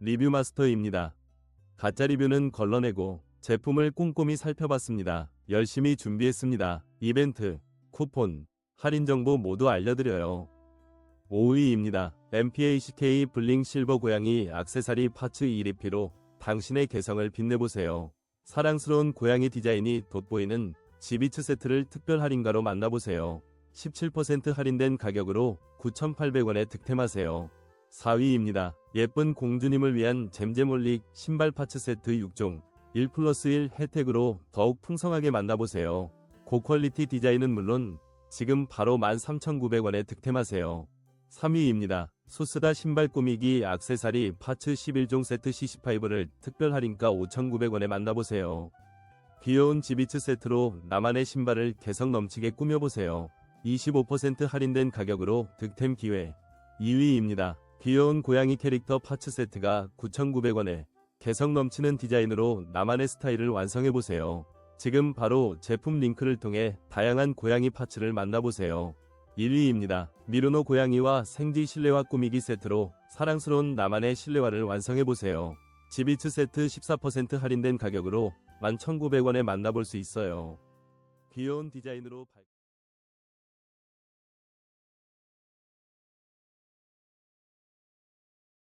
리뷰 마스터입니다. 가짜 리뷰는 걸러내고 제품을 꼼꼼히 살펴봤습니다. 열심히 준비했습니다. 이벤트, 쿠폰, 할인 정보 모두 알려드려요. 5위입니다. MPACK 블링 실버 고양이 악세사리 파츠 2리피로 당신의 개성을 빛내보세요. 사랑스러운 고양이 디자인이 돋보이는 지비츠 세트를 특별 할인가로 만나보세요. 17% 할인된 가격으로 9,800원에 득템하세요. 4위입니다. 예쁜 공주님을 위한 잼잼올릭 신발 파츠 세트 6종 1 플러스 1 혜택으로 더욱 풍성하게 만나보세요. 고퀄리티 디자인은 물론 지금 바로 13,900원에 득템하세요. 3위입니다. 소스다 신발 꾸미기 악세사리 파츠 11종 세트 C15를 특별 할인가 5,900원에 만나보세요. 귀여운 지비츠 세트로 나만의 신발을 개성 넘치게 꾸며보세요. 25% 할인된 가격으로 득템 기회. 2위입니다. 귀여운 고양이 캐릭터 파츠 세트가 9,900원에 개성 넘치는 디자인으로 나만의 스타일을 완성해보세요. 지금 바로 제품 링크를 통해 다양한 고양이 파츠를 만나보세요. 1위입니다. 미루노 고양이와 생지 실내화 꾸미기 세트로 사랑스러운 나만의 실내화를 완성해보세요. 지비츠 세트 14% 할인된 가격으로 11,900원에 만나볼 수 있어요. 귀여운 디자인으로 발...